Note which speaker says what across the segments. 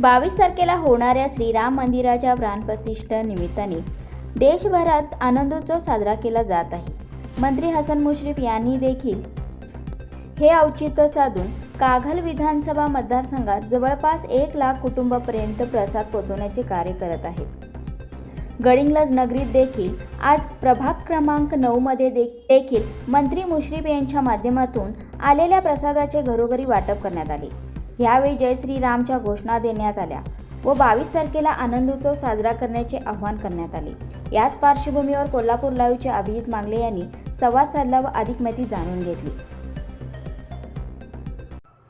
Speaker 1: बावीस तारखेला होणाऱ्या श्रीराम मंदिराच्या प्राणप्रतिष्ठा निमित्ताने देशभरात आनंदोत्सव साजरा केला जात आहे. मंत्री हसन मुश्रीफ यांनी देखील हे औचित्य साधून काघल विधानसभा मतदारसंघात जवळपास एक लाख कुटुंबापर्यंत प्रसाद पोहोचवण्याचे कार्य करत आहेत. गडिंग्लज नगरीत देखील आज प्रभाग क्रमांक नऊमध्ये दे देखील मंत्री मुश्रीफ यांच्या माध्यमातून आलेल्या प्रसादाचे घरोघरी वाटप करण्यात आले. यावेळी जय श्रीरामच्या घोषणा देण्यात आल्या व बावीस तारखेला आनंदोत्सव साजरा करण्याचे आवाहन करण्यात आले. याच पार्श्वभूमीवर कोल्हापूर लाईव्हचे अभिजित मांगले यांनी संवाद साधला व अधिक माहिती जाणून घेतली.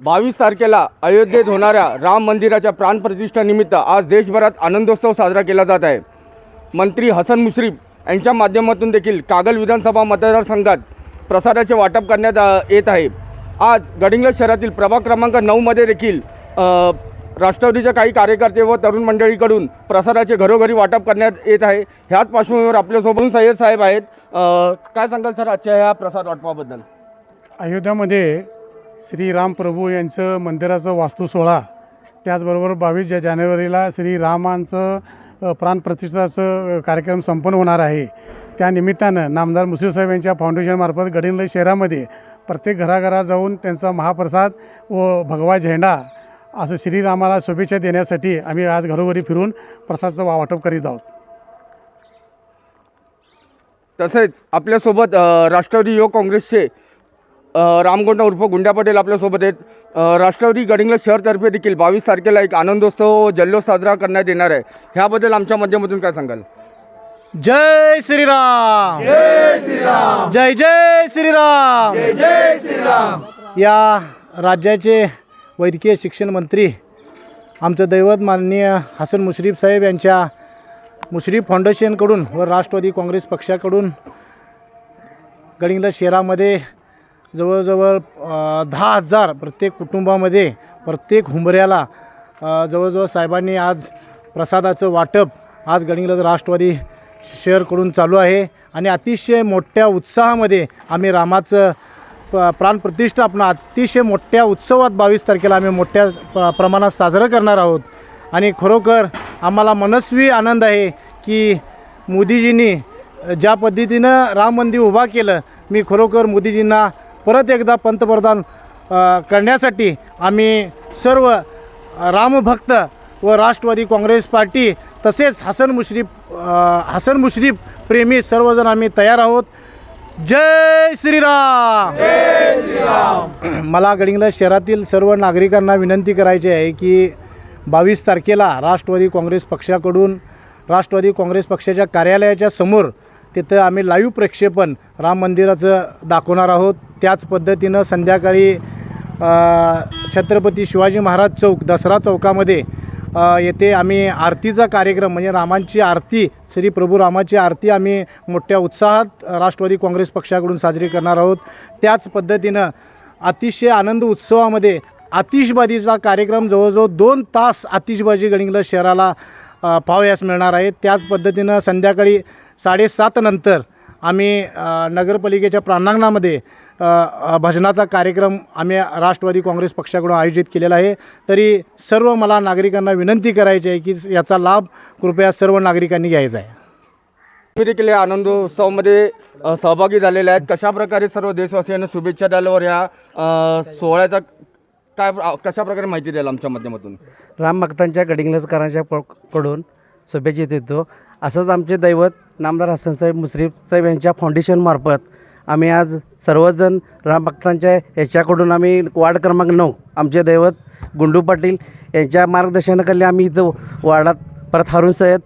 Speaker 2: बावीस तारखेला अयोध्येत होणाऱ्या राम मंदिराच्या प्राणप्रतिष्ठानिमित्त आज देशभरात आनंदोत्सव साजरा केला जात आहे. मंत्री हसन मुश्रीफ यांच्या माध्यमातून देखील कागल विधानसभा मतदारसंघात प्रसादाचे वाटप करण्यात येत आहे. आज गडिंग्लज शहरातील प्रभाग क्रमांक नऊमध्ये देखील राष्ट्रवादीच्या काही कार्यकर्ते व तरुण मंडळीकडून प्रसादाचे घरोघरी वाटप करण्यात येत आहे. ह्याच पार्श्वभूमीवर आपल्यासोबत सय्यद साहेब आहेत. काय सांगाल सर आजच्या ह्या प्रसाद वाटपाबद्दल?
Speaker 3: अयोध्यामध्ये श्रीराम प्रभू यांचं मंदिराचं वास्तू सोहळा त्याचबरोबर बावीस जानेवारीला श्री रामांचं प्राणप्रतिष्ठाचं कार्यक्रम संपन्न होणार आहे. त्यानिमित्तानं नामदार मुश्रीफ साहेब यांच्या फाउंडेशनमार्फत गडिंगलज शहरामध्ये प्रत्येक घराघरा जाऊन त्यांचा महाप्रसाद व भगवा झेंडा असं श्रीरामाला शुभेच्छा देण्यासाठी आम्ही आज घरोघरी फिरून प्रसादचं वाटप करीत आहोत.
Speaker 2: तसेच आपल्यासोबत राष्ट्रवादी युवक काँग्रेसचे रामगोंडा उर्फ गुंडा पटेल आपल्यासोबत आहेत. राष्ट्रवादी गडिंग्लज शहरतर्फे देखील बावीस तारखेला एक आनंदोत्सव जल्लोष साजरा करण्यात येणार आहे. ह्याबद्दल आमच्या माध्यमातून काय सांगाल?
Speaker 4: जय श्रीराम. जय श्रीराम. जय जय श्रीराम. जय जय श्रीराम. या राज्याचे वैद्यकीय शिक्षण मंत्री आमचं दैवत माननीय हसन मुश्रीफ साहेब यांच्या मुश्रीफ फाउंडेशनकडून व राष्ट्रवादी काँग्रेस पक्षाकडून गडिंग्लज शहरामध्ये जवळजवळ दहा हजार प्रत्येक कुटुंबामध्ये प्रत्येक हुंबऱ्याला जवळजवळ साहेबांनी आज प्रसादाचं वाटप आज गडिंगलज राष्ट्रवादी शहरकडून चालू आहे. आणि अतिशय मोठ्या उत्साहामध्ये आम्ही रामाचं प प्राणप्रतिष्ठापना अतिशय मोठ्या उत्सवात बावीस तारखेला आम्ही मोठ्या प प्रमाणात साजरं करणार आहोत. आणि खरोखर आम्हाला मनस्वी आनंद आहे की मोदीजींनी ज्या पद्धतीनं राम मंदिर उभा केलं मी खरोखर मोदीजींना परत एकदा पंतप्रधान करण्यासाठी आम्ही सर्व रामभक्त व राष्ट्रवादी काँग्रेस पार्टी तसेच हसन मुश्रीफ हसन मुश्रीफ प्रेमी सर्वजण आम्ही तयार आहोत. जय श्रीराम! मला गडिंग्लज शहरातील सर्व नागरिकांना विनंती करायची आहे की बावीस तारखेला राष्ट्रवादी काँग्रेस पक्षाकडून राष्ट्रवादी काँग्रेस पक्षाच्या कार्यालयाच्या समोर तिथं आम्ही लाईव्ह प्रक्षेपण राम मंदिराचं दाखवणार आहोत. त्याच पद्धतीनं संध्याकाळी छत्रपती शिवाजी महाराज चौक दसरा चौकामध्ये येथे आम्ही आरतीचा कार्यक्रम म्हणजे रामांची आरती श्री प्रभू रामाची आरती आम्ही मोठ्या उत्साहात राष्ट्रवादी काँग्रेस पक्षाकडून साजरी करणार आहोत. त्याच पद्धतीनं अतिशय आनंद उत्सवामध्ये आतिषबाजीचा कार्यक्रम जवळजवळ दोन तास आतिषबाजी गडिंग्लज शहराला पावयास पाहावयास मिळणार आहे त्याच पद्धतीनं संध्याकाळी साडेसातनंतर आम्ही नगरपालिकेच्या प्रांगणामध्ये भजनाचा कार्यक्रम आम्ही राष्ट्रवादी काँग्रेस पक्षाकडून आयोजित केलेला आहे. तरी सर्व मला नागरिकांना विनंती करायची आहे की याचा लाभ कृपया सर्व नागरिकांनी घ्यायचा आहे.
Speaker 2: तुम्ही देखील या आनंदोत्सवामध्ये सहभागी झालेले आहेत. कशा प्रकारे सर्व देशवासियांना शुभेच्छा द्याल्यावर ह्या अ, सोहळ्याचा काय कशा प्रकारे माहिती द्याल आमच्या माध्यमातून?
Speaker 5: राम भक्तांच्या गडिंग्लजकरांच्या प- कडून शुभेच्छा देतो. असंच आमचे दैवत नामदार हसन साहेब मुश्रीफ साहेब यांच्या फाउंडेशनमार्फत आम्ही आज सर्वजण रामभक्तांच्या याच्याकडून आम्ही वार्ड क्रमांक नऊ आमचे दैवत गुंडू पाटील यांच्या मार्गदर्शनाखाली आम्ही इथं वार्डात परत हारून सय्यद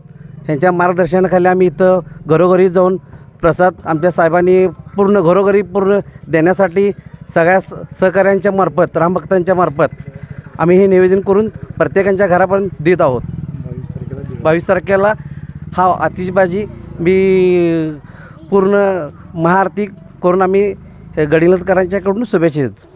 Speaker 5: यांच्या मार्गदर्शनाखाली आम्ही इथं घरोघरी जाऊन प्रसाद आमच्या साहेबांनी पूर्ण घरोघरी पूर्ण देण्यासाठी सगळ्या स सहकाऱ्यांच्या मार्फत रामभक्तांच्या मार्फत आम्ही हे निवेदन करून प्रत्येकाच्या घरापर्यंत देत आहोत. बावीस तारखेला हा आतिषबाजी मी पूर्ण महाआरती करून आम्ही गडिलजकरांच्याकडून शुभेच्छा देतो.